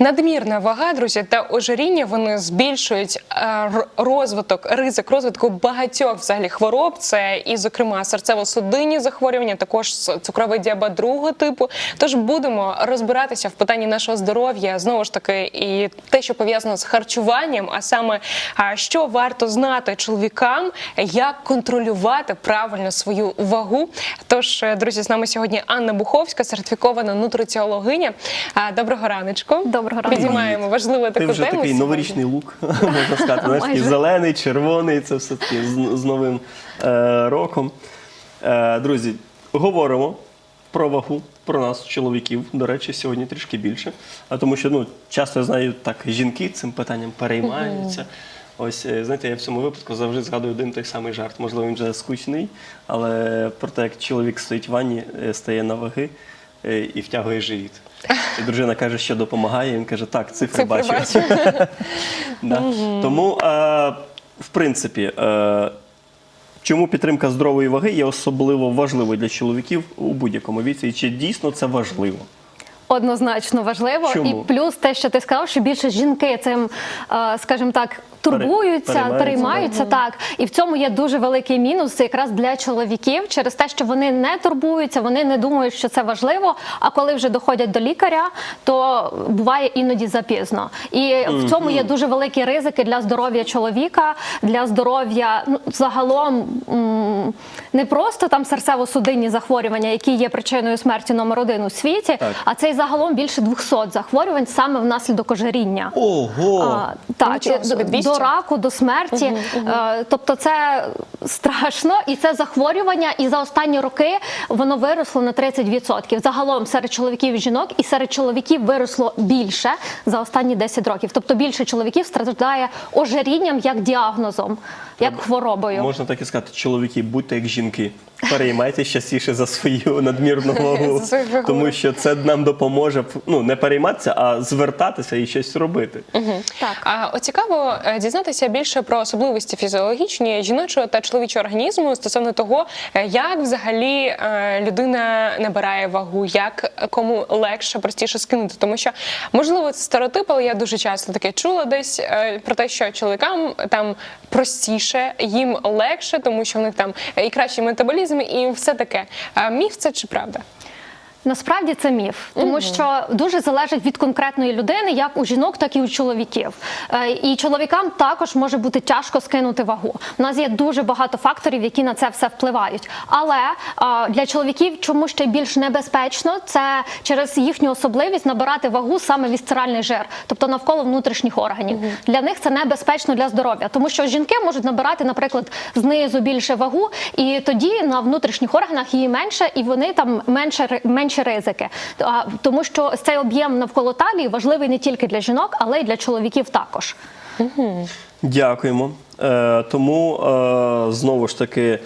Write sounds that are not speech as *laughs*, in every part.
Надмірна вага, друзі, та ожиріння вони збільшують е, розвиток, ризик розвитку багатьох взагалі хвороб. Це і, зокрема, серцево-судинні захворювання, також цукровий діабет другого типу. Тож будемо розбиратися в питанні нашого здоров'я знову ж таки, і те, що пов'язано з харчуванням, а саме що варто знати чоловікам, як контролювати правильно свою вагу. Тож, е, друзі, з нами сьогодні Анна Буховська, сертифікована нутриціологиня. Доброго раночку. Доброго ранку. Підіймаємо важливу Ти вже тему. такий сьогодні. новорічний лук, *laughs* можна сказати. Знаєш, такий зелений, червоний, це все таки з, з новим е, роком. Е, друзі, говоримо про вагу, про нас, чоловіків. До речі, сьогодні трішки більше. А тому що ну, часто я знаю, так жінки цим питанням переймаються. Ось, е, знаєте, я в цьому випадку завжди згадую один той самий жарт. Можливо, він вже скучний, але про те, як чоловік стоїть в ванні, е, стає на ваги е, і втягує живіт. І дружина каже, що допомагає. Він каже, так, цифри, Цифри бачу. бачу. *laughs* Да. Тому, е, в принципі, е, чому підтримка здорової ваги є особливо важливою для чоловіків у будь-якому віці, і чи дійсно це важливо? Однозначно важливо. Чому? І плюс те, що ти сказав, що більше жінки цим, е, скажімо так, турбуються, переймаються, переймаються, так. І в цьому є дуже великий мінус якраз для чоловіків через те, що вони не турбуються, вони не думають, що це важливо. А коли вже доходять до лікаря, то буває іноді запізно. І в цьому є дуже великі ризики для здоров'я чоловіка, для здоров'я ну, загалом не просто там серцево-судинні захворювання, які є причиною смерті номер один у світі, Так. а це й загалом більше 200 захворювань саме внаслідок ожиріння. Ого! А, так, собі, до, 200? До раку, до смерті. Угу. тобто це страшно, і це захворювання. І за останні роки воно виросло на 30%. Загалом серед чоловіків і жінок, і серед чоловіків виросло більше за останні 10 років. Тобто більше чоловіків страждає ожирінням як діагнозом, як хворобою. Можна так і сказати, чоловіки, будьте як жінки. Переймайтеся частіше за свою надмірну *laughs* вагу, тому що це нам допоможе ну, не перейматися, а звертатися і щось робити. Так. А от цікаво е, дізнатися більше про особливості фізіологічні жіночого та чоловічого організму стосовно того, е, як взагалі е, людина набирає вагу, як кому легше, простіше скинути. Тому що можливо це стереотип, але я дуже часто таке чула десь про те, що чоловікам там простіше, їм легше, тому що в них там і кращий метаболізм, і все таке. Міф це чи правда? Насправді це міф, тому що дуже залежить від конкретної людини, як у жінок, так і у чоловіків. Е, І чоловікам також може бути тяжко скинути вагу. У нас є дуже багато факторів, які на це все впливають. Але е, для чоловіків чому ще більш небезпечно, це через їхню особливість набирати вагу саме вісцеральний жир, тобто навколо внутрішніх органів. Для них це небезпечно для здоров'я, тому що жінки можуть набирати, наприклад, знизу більше вагу, і тоді на внутрішніх органах її менше, і вони там менше ри- менші ризики. Тому що цей об'єм навколо талії важливий не тільки для жінок, але й для чоловіків також. Дякуємо. Е, тому е, знову ж таки,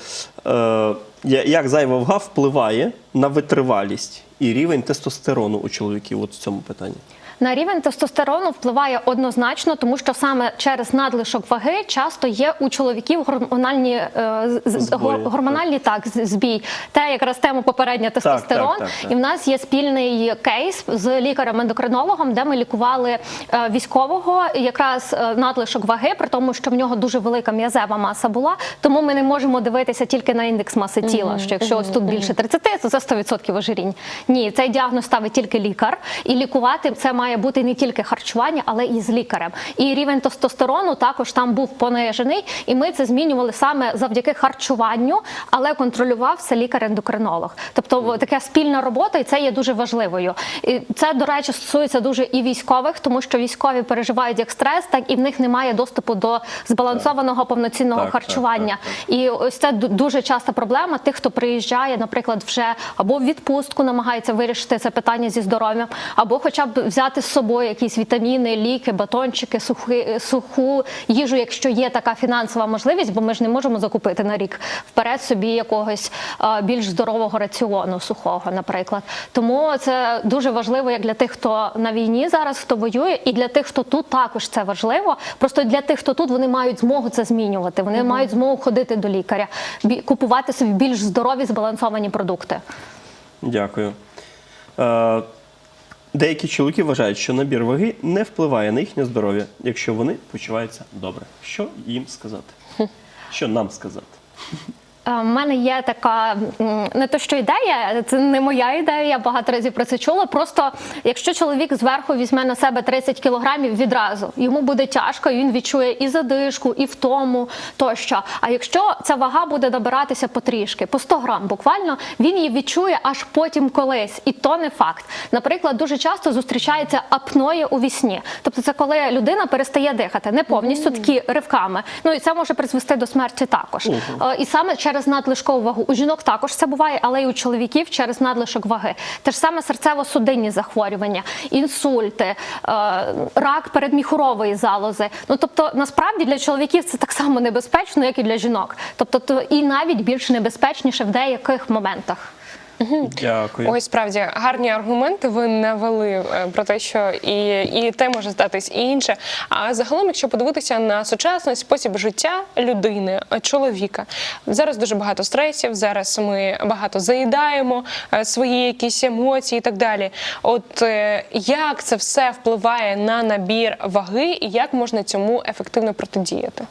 е, як зайва вага впливає на витривалість і рівень тестостерону у чоловіків от в цьому питанні. На рівень тестостерону впливає однозначно, тому що саме через надлишок ваги часто є у чоловіків гормональні е, Збої, гормональні так збій. Те якраз тема попередня тестостерон. так, так, так. І в нас є спільний кейс з лікарем-ендокринологом, де ми лікували е, військового якраз е, надлишок ваги, при тому, що в нього дуже велика м'язева маса була. Тому ми не можемо дивитися тільки на індекс маси тіла. Що якщо ось тут більше 30, то це 100% ожирінь. Ні, цей діагноз ставить тільки лікар, і лікувати це має бути не тільки харчування, але і з лікарем. І рівень тестостерону також там був понижений, і ми це змінювали саме завдяки харчуванню, але контролював це лікар-ендокринолог. Тобто така спільна робота, і це є дуже важливою. І це, до речі, стосується дуже і військових, тому що військові переживають як стрес, так і в них немає доступу до збалансованого повноцінного Так, так, харчування. так, І ось це дуже часта проблема тих, хто приїжджає, наприклад, вже або в відпустку намагається вирішити це питання зі здоров'ям, або хоча б взяти з собою якісь вітаміни, ліки, батончики, сухи, суху їжу, якщо є така фінансова можливість, бо ми ж не можемо закупити на рік вперед собі якогось більш здорового раціону сухого, наприклад. Тому це дуже важливо як для тих, хто на війні зараз, хто воює, і для тих, хто тут також це важливо. Просто для тих, хто тут вони мають змогу це змінювати. Вони мають змогу ходити до лікаря, бі- купувати собі більш здорові збалансовані продукти. Дякую. Е, Деякі чоловіки вважають, що набір ваги не впливає на їхнє здоров'я, якщо вони почуваються добре. Що їм сказати? Що нам сказати? У Е, мене є така не то, що ідея, це не моя ідея. Я багато разів про це чула. Просто якщо чоловік зверху візьме на себе 30 кілограмів відразу, йому буде тяжко, і він відчує і задишку, і втому тощо. А якщо ця вага буде набиратися потрішки, по 100 грам буквально, він її відчує аж потім колись, і то не факт. Наприклад, дуже часто зустрічається апноє у вісні. Тобто, це коли людина перестає дихати, не повністю такі ривками. Ну і це може призвести до смерті також. Е, І саме через надлишкову вагу. У жінок також це буває, але й у чоловіків через надлишок ваги. Те ж саме серцево-судинні захворювання, інсульти, е, рак передміхурової залози. Ну тобто, насправді для чоловіків це так само небезпечно, як і для жінок. Тобто, то і навіть більш небезпечніше в деяких моментах. Дякую. Ой, справді гарні аргументи ви навели е, про те, що і, і те може здатись, і інше. А загалом, якщо подивитися на сучасний спосіб життя людини, е, чоловіка, зараз дуже багато стресів. Зараз ми багато заїдаємо е, свої якісь емоції і так далі. От як це все впливає на набір ваги, і як можна цьому ефективно протидіяти?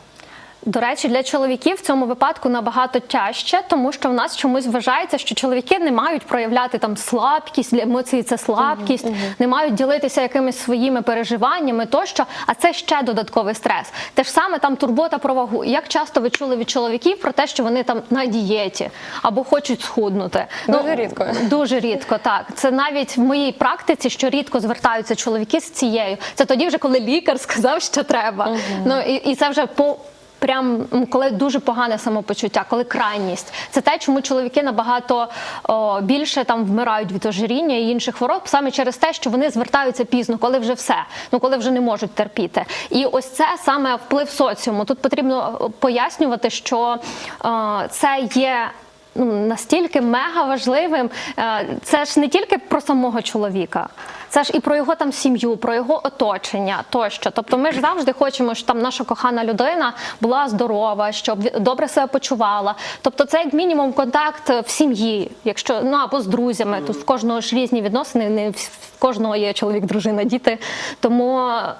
До речі, для чоловіків в цьому випадку набагато тяжче, тому що в нас чомусь вважається, що чоловіки не мають проявляти там слабкість, для емоцій це слабкість, не мають ділитися якимись своїми переживаннями тощо. А це ще додатковий стрес. Те ж саме там турбота про вагу. Як часто ви чули від чоловіків про те, що вони там на дієті або хочуть схуднути? Дуже рідко. Дуже рідко, так. Це навіть в моїй практиці, що рідко звертаються чоловіки з цією. Це тоді, вже коли лікар сказав, що треба. Ну і, і це вже по. Прям коли дуже погане самопочуття, коли крайність, це те, чому чоловіки набагато о, більше там вмирають від ожиріння і інших хвороб, саме через те, що вони звертаються пізно, коли вже все, ну коли вже не можуть терпіти. І ось це саме вплив соціуму. Тут потрібно пояснювати, що о, це є ну, настільки мега важливим. Е, Це ж не тільки про самого чоловіка, це ж і про його там сім'ю, про його оточення тощо. Тобто, ми ж завжди хочемо, щоб там наша кохана людина була здорова, щоб добре себе почувала. Тобто, це як мінімум контакт в сім'ї, якщо ну або з друзями. Тут в кожного ж різні відносини, не в кожного є чоловік, дружина, діти. Тому е,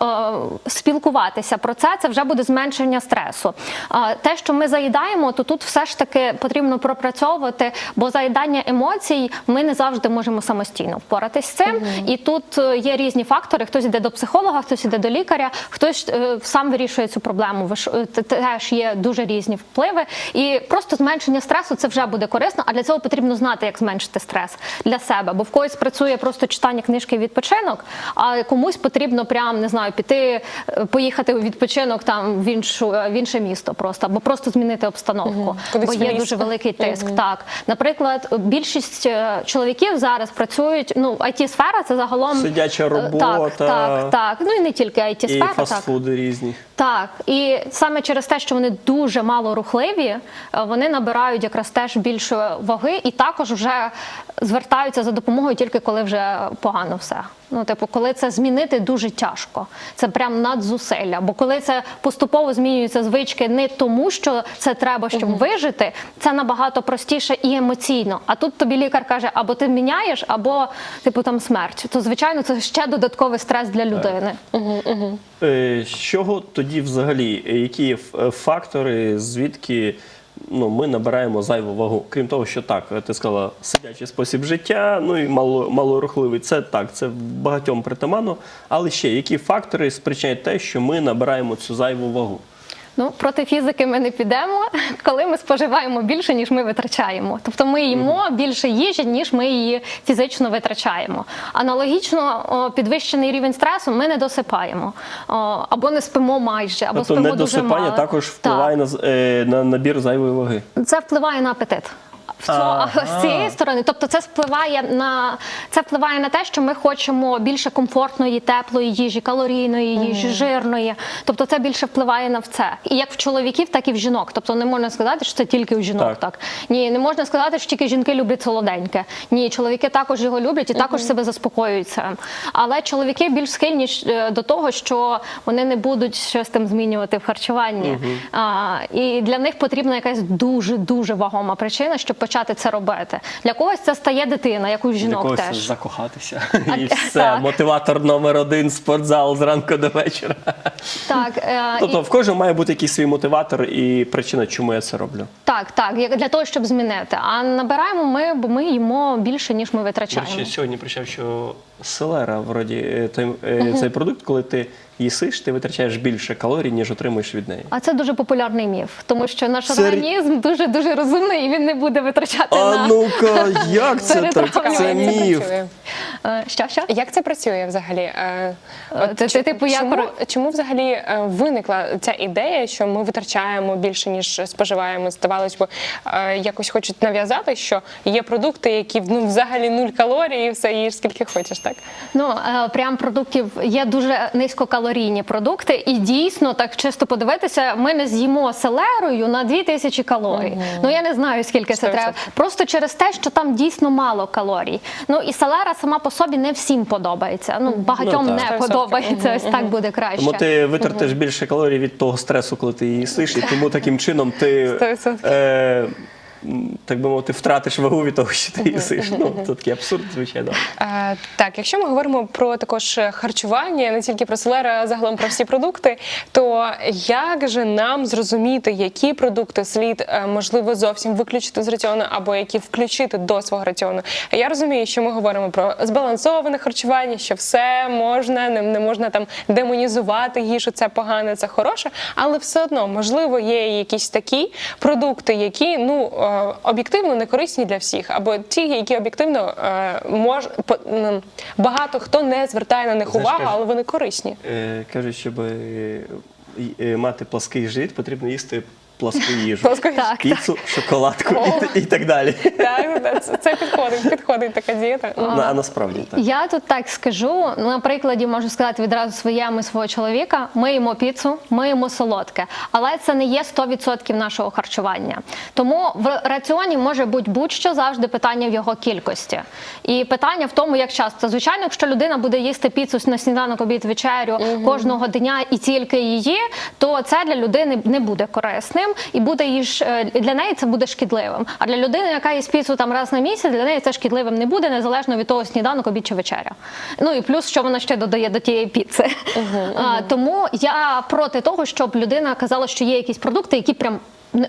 спілкуватися про це це вже буде зменшення стресу. Е, те, що ми заїдаємо, то тут все ж таки потрібно пропрацьовувати, бо заїдання емоцій ми не завжди можемо самостійно впоратись з цим. І тут е, є різні фактори: хтось йде до психолога, хтось йде до лікаря, хтось е, сам вирішує цю проблему. Е, Теж є дуже різні впливи. І просто зменшення стресу це вже буде корисно. А для цього потрібно знати, як зменшити стрес для себе. Бо в когось працює просто читання книжки і відпочинок, а комусь потрібно прям не знаю, піти, поїхати у відпочинок там в іншу в інше місто, просто або просто змінити обстановку, Кудись бо є дуже великий тиск. Так, наприклад, більшість чоловіків зараз працюють. Ну, it сфера це загалом Сидяча е, робота. Так, так, так. Ну і не тільки it І сфера так. фастфуди різні. Так, і саме через те, що вони дуже мало рухливі, е, вони набирають якраз теж більше ваги, і також вже звертаються за допомогою тільки коли вже погано все. Ну, типу, коли це змінити дуже тяжко, це прям надзусилля. Бо коли це поступово змінюються звички не тому, що це треба, щоб вижити, це набагато простіше і емоційно. А тут тобі лікар каже, або ти міняєш, або типу там смерть. То звичайно, це ще додатковий стрес для людини. Е, З чого тоді взагалі? е, Які е, фактори, звідки ну, ми набираємо зайву вагу? Крім того, що так, ти сказала, сидячий спосіб життя, ну і мало, малорухливий. Це так, це багатьом притаманно. Але ще які фактори спричиняють те, що ми набираємо цю зайву вагу? Ну, проти фізики ми не підемо, коли ми споживаємо більше, ніж ми витрачаємо. Тобто ми їмо більше їжі, ніж ми її фізично витрачаємо. Аналогічно о, підвищений рівень стресу ми не досипаємо о, або не спимо майже, або Тобто спимо дуже недосипання мало. також впливає на, е, на набір зайвої ваги. Це впливає на апетит. В Ага. *laughs* з цієї сторони, тобто це впливає на це впливає на те, що ми хочемо більше комфортної, теплої їжі, калорійної їжі, жирної. Тобто це більше впливає на це. І як в чоловіків, так і в жінок. Тобто не можна сказати, що це тільки у жінок. Так. Так, ні, не можна сказати, що тільки жінки люблять солоденьке. Ні, чоловіки також його люблять і також себе заспокоюють цим. Але чоловіки більш схильні е, до того, що вони не будуть щось там змінювати в харчуванні. А, і для них потрібна якась дуже дуже вагома причина, щоб почати це робити. Для когось це стає дитина, як у Для жінок когось теж. закохатися. *laughs* А, І все, так. мотиватор номер один спортзал зранку до вечора. Так, е, *laughs* Тобто і- в кожного має бути якийсь свій мотиватор і причина, чому я це роблю. так, так, як- для того, щоб змінити. А набираємо ми, бо ми їмо більше, ніж ми витрачаємо. речі, сьогодні прочав, що селера, вроді, е, той, е, цей продукт, коли ти їсиш, ти витрачаєш більше калорій, ніж отримуєш від неї. А це дуже популярний міф, тому що наш Це- організм дуже дуже розумний і він не буде витрачати А на ну-ка, як це так? Це міф. Е, що, що? Як це працює взагалі? Е, от ти- ти, типу, як чому, чому взагалі е, виникла ця ідея, що ми витрачаємо більше ніж споживаємо? Здавалось би, е, якось хочуть нав'язати, що є продукти, які ну, взагалі нуль калорій, і все їж скільки хочеш, так? Ну е, прям продуктів є дуже низькокалорійні продукти, і дійсно так чисто подивитися, ми не з'їмо селерою на 2000 калорій. Ну я не знаю скільки це 100%. треба. Просто через те, що там дійсно мало калорій. Ну і селера сама по собі не всім подобається. Ну багатьом Ну, так. не подобається. Ось так буде краще. Тому ти витратиш більше калорій від того стресу, коли ти її їсиш, і тому таким чином ти, Сто відсотків. е, м, так би мовити, втратиш вагу від того, що ти їсиш. Ну, *laughs* це такий абсурд, звичайно. Е, так, якщо ми говоримо про також харчування, не тільки про селери, а загалом про всі продукти, то як же нам зрозуміти, які продукти слід е, можливо зовсім виключити з раціону або які включити до свого раціону? Я розумію, що ми говоримо про збалансоване харчування, що все можна, не, не можна там демонізувати їжу, це погане, це хороше, але все одно можливо є якісь такі продукти, які ну е, об'єктивно не корисні для всіх, або ті, які об'єктивно е, мож багато хто не звертає на них увагу, але вони корисні. Е, кажуть, щоб е, е, мати плаский живіт, потрібно їсти пласку їжу. Так, Піцу, шоколадку і, і так далі. Так, це, це підходить, підходить така дієта. Ну, а насправді так. Я тут так скажу. Ну, на прикладі можу сказати відразу своєму і свого чоловіка. Ми їмо піцу, ми їмо солодке, але це не є 100% нашого харчування. Тому в раціоні може бути будь-що завжди питання в його кількості. І питання в тому, як часто. Звичайно, якщо людина буде їсти піцу на сніданок, обід, вечерю кожного дня і тільки її, то це для людини не буде корисним і буде їй ж, е, для неї це буде шкідливим. А для людини, яка їсть піцу там раз на місяць, для неї це шкідливим не буде, незалежно від того, сніданок, обід чи вечеря. Ну і плюс, що вона ще додає до тієї піци. А, тому я проти того, щоб людина казала, що є якісь продукти, які прям.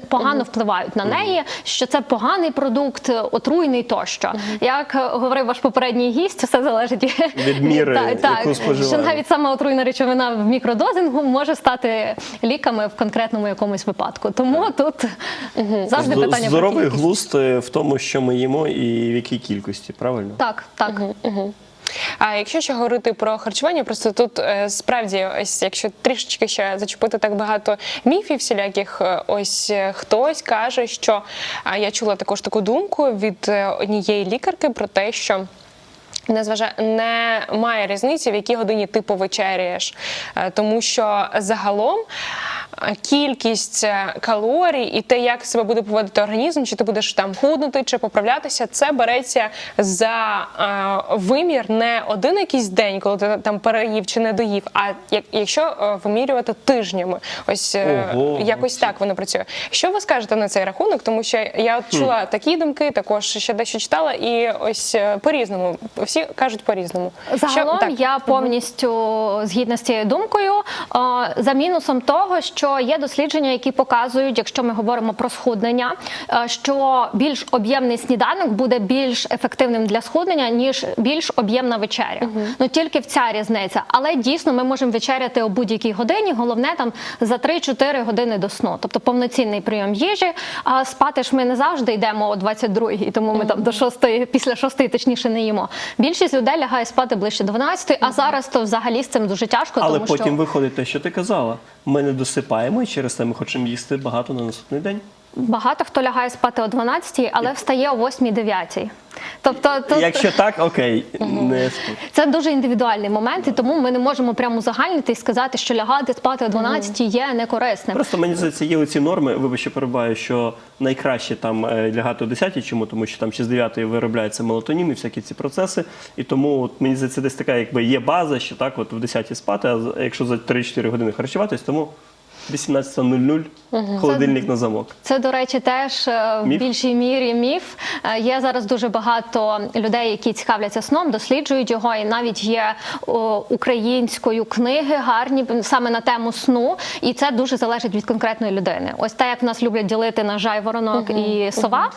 Погано впливають на неї, що це поганий продукт, отруйний тощо. Як е, говорив ваш попередній гість, все залежить Від міри, Так, так, яку споживаємо. Що навіть саме отруйна речовина в мікродозингу може стати ліками в конкретному якомусь випадку. Тому тут завжди питання Здоровий глузд е, в тому, що ми їмо і в якій кількості, правильно? Так, так. А якщо ще говорити про харчування, просто тут е, справді, ось якщо трішечки ще зачепити так багато міфів всіляких, е, ось е, хтось каже, що я чула також таку думку від однієї лікарки про те, що. Незважа... немає різниці, в якій годині ти повечеряєш, Е, тому що загалом е, кількість е, калорій і те, як себе буде поводити організм, чи ти будеш там худнути, чи поправлятися, це береться за вимір не один якийсь день, коли ти там переїв чи не доїв, а як, якщо вимірювати тижнями. Ось Ого, якось так воно працює. Що ви скажете на цей рахунок? Тому що я чула такі думки, також ще дещо читала, і ось е, по-різному. Всі кажуть по-різному. Загалом Що- так. я повністю згідна з цією думкою. За мінусом того, що є дослідження, які показують, якщо ми говоримо про схуднення, що більш об'ємний сніданок буде більш ефективним для схуднення, ніж більш об'ємна вечеря. Ну тільки в ця різниця. Але дійсно ми можемо вечеряти о будь-якій годині. Головне там за 3-4 години до сну, тобто повноцінний прийом їжі. А спати ж ми не завжди йдемо о 22-й, тому ми там до 6 після 6 точніше не їмо. Більшість людей лягає спати ближче до 12, а зараз то взагалі з цим дуже тяжко, Але тому потім що виходить те, що ти казала. Ми не досипаємо, і через це ми хочемо їсти багато на наступний день. Багато хто лягає спати о 12, але встає о 8-9. Тобто тут Якщо так, окей, не це дуже індивідуальний момент, і тому ми не можемо прямо узагальнити і сказати, що лягати спати о 12 є некорисним. Просто мені здається, є оці норми, вибачте, перебуваю, що найкраще там е, лягати о 10 чому, тому що там ще з 9 виробляється мелатонін і всякі ці процеси. І тому от, мені здається, десь така якби є база, що так, от в 10 спати, а якщо за 3-4 години харчуватись, тому 18.00 холодильник на замок. Це, до речі, теж е, в Міф? більшій мірі міф. Е, Є зараз дуже багато людей, які цікавляться сном, досліджують його, і навіть є о, українською книги гарні саме на тему сну. І це дуже залежить від конкретної людини. Ось так як нас люблять ділити на жайворонок і сова,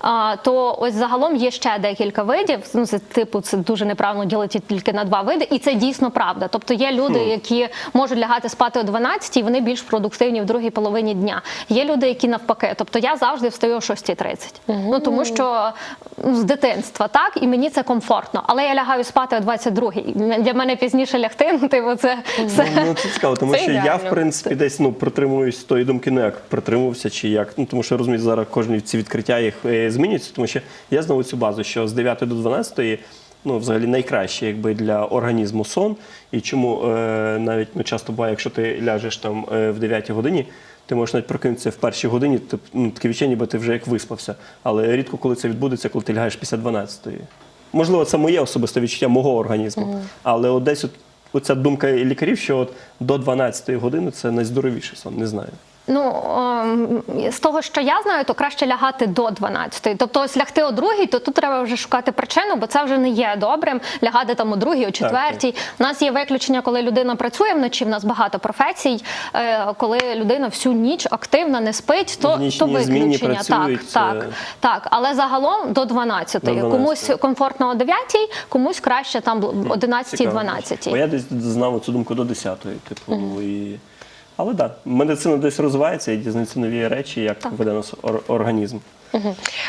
а, то ось загалом є ще декілька видів. Ну, це типу, це дуже неправильно ділити тільки на два види, і це дійсно правда. Тобто є люди, які можуть лягати спати о 12, і вони більш продуктивні в другій половині дня. Є люди, які навпаки. Тобто я завжди встаю о 6.30. Ну тому що ну, з дитинства так, і мені це комфортно. Але я лягаю спати о 22. Для мене пізніше лягти, ну типу, це, це Ну, це цікаво, тому Це що я, в принципі, десь ну, притримуюсь тої думки, ну як притримувався чи як. Ну, тому що розумію, зараз кожні ці відкриття їх е, змінюються, тому що я знову цю базу, що з 9 до 12 ну, взагалі найкраще якби, для організму сон. І чому е, навіть ну, часто буває, якщо ти ляжеш там е, в 9 годині, ти можеш навіть прокинутися в першій годині, тип, ну, таке відчуття, ніби ти вже як виспався. Але рідко коли це відбудеться, коли ти лягаєш після 12-ї. Можливо, це моє особисте відчуття мого організму. Але от десь от, оця думка лікарів, що от до 12-ї години це найздоровіший сон, не знаю. Ну ем, з того, що я знаю, то краще лягати до 12. Тобто, ось лягти о другій, то тут треба вже шукати причину, бо це вже не є добрим. Лягати там о другій, о четвертій. У нас є виключення, коли людина працює вночі. В нас багато професій, е, коли людина всю ніч активна, не спить, то, то виключення. Так, так, е, так. Але загалом до 12. До 12. Комусь комфортно о 9, комусь краще там 11 Цікаво. 12. Бо я десь знав цю думку до 10-ї, типу, і... Але так, да, медицина десь розвивається і дізнаються нові речі, як веде нас ор- організм.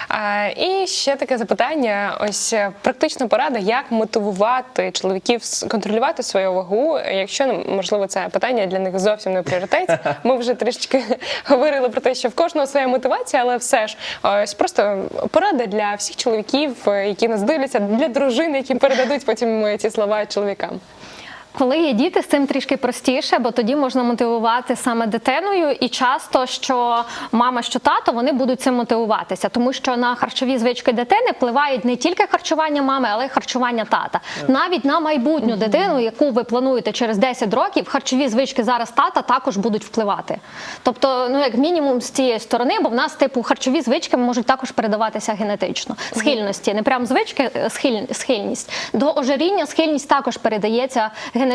А, і ще таке запитання: ось е, практична порада, як мотивувати чоловіків контролювати свою вагу, якщо ну, можливо це питання для них зовсім не в пріоритеті. *laughs* Ми вже трішечки говорили про те, що в кожного своя мотивація, але все ж ось просто порада для всіх чоловіків, е, які нас дивляться, для дружин, які передадуть потім е, ці слова чоловікам. Коли є діти, з цим трішки простіше, бо тоді можна мотивувати саме дитиною, і часто що мама, що тато, вони будуть цим мотивуватися, тому що на харчові звички дитини впливають не тільки харчування мами, але й харчування тата. Навіть на майбутню дитину, яку ви плануєте через 10 років, харчові звички зараз тата також будуть впливати. Тобто, ну як мінімум з цієї сторони, бо в нас типу харчові звички можуть також передаватися генетично. Схильності, не прям звички, е, схиль- схильність. До ожиріння схильність також передається генетично.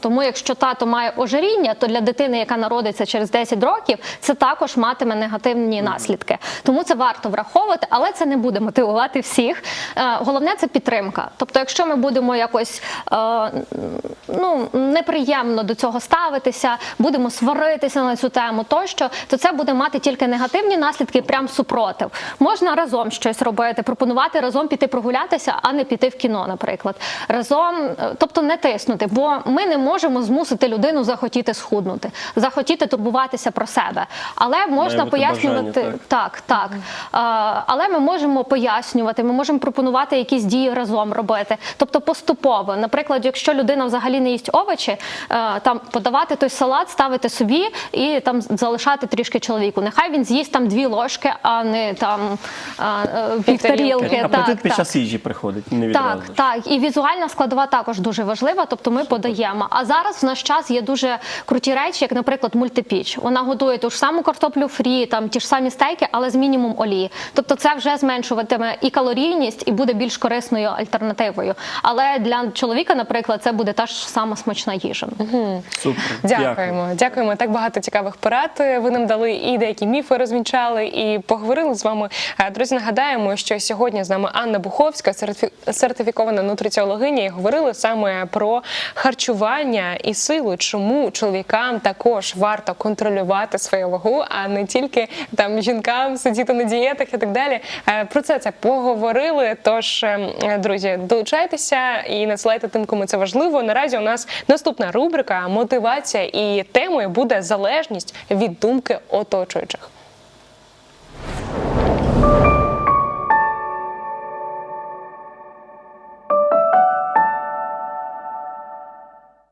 Тому якщо тато має ожиріння, то для дитини, яка народиться через 10 років, це також матиме негативні наслідки. Тому це варто враховувати, але це не буде мотивувати всіх. Е, Головне це підтримка. Тобто, якщо ми будемо якось е, ну неприємно до цього ставитися, будемо сваритися на цю тему, тощо, то це буде мати тільки негативні наслідки, прям супротив. Можна разом щось робити, пропонувати разом піти прогулятися, а не піти в кіно, наприклад. Разом, е, тобто не тиснути, бо ми не можемо змусити людину захотіти схуднути, захотіти турбуватися про себе. Але можна бути пояснювати бажання, так, так. А, але ми можемо пояснювати, ми можемо пропонувати якісь дії разом робити. Тобто поступово. Наприклад, якщо людина взагалі не їсть овочі, е, там подавати той салат, ставити собі і там залишати трішки чоловіку. Нехай він з'їсть там дві ложки, а не там а, е, пів тарілки. Апетит Так, під так. час їжі приходить, не Так, відразу. ж. так, і візуальна складова також дуже важлива. Тобто ми подаємо. А зараз в наш час є дуже круті речі, як, наприклад, мультипіч. Вона готує ту ж саму картоплю фрі, там ті ж самі стейки, але з мінімум олії. Тобто, це вже зменшуватиме і калорійність, і буде більш корисною альтернативою. Але для чоловіка, наприклад, це буде та ж сама смачна їжа. Супер. Дякуємо, дякуємо. Так багато цікавих порад. Ви нам дали і деякі міфи розвінчали, і поговорили з вами. Е, Друзі, нагадаємо, що сьогодні з нами Анна Буховська, сертифі- сертифікована нутриціологиня, і говорили саме про харчування і силу, чому чоловікам також варто контролювати свою вагу, а не тільки там жінкам сидіти на дієтах і так далі. Е, Про це це поговорили. Тож, е, друзі, долучайтеся і надсилайте тим, кому це важливо. Наразі у нас наступна рубрика мотивація, і темою буде залежність від думки оточуючих.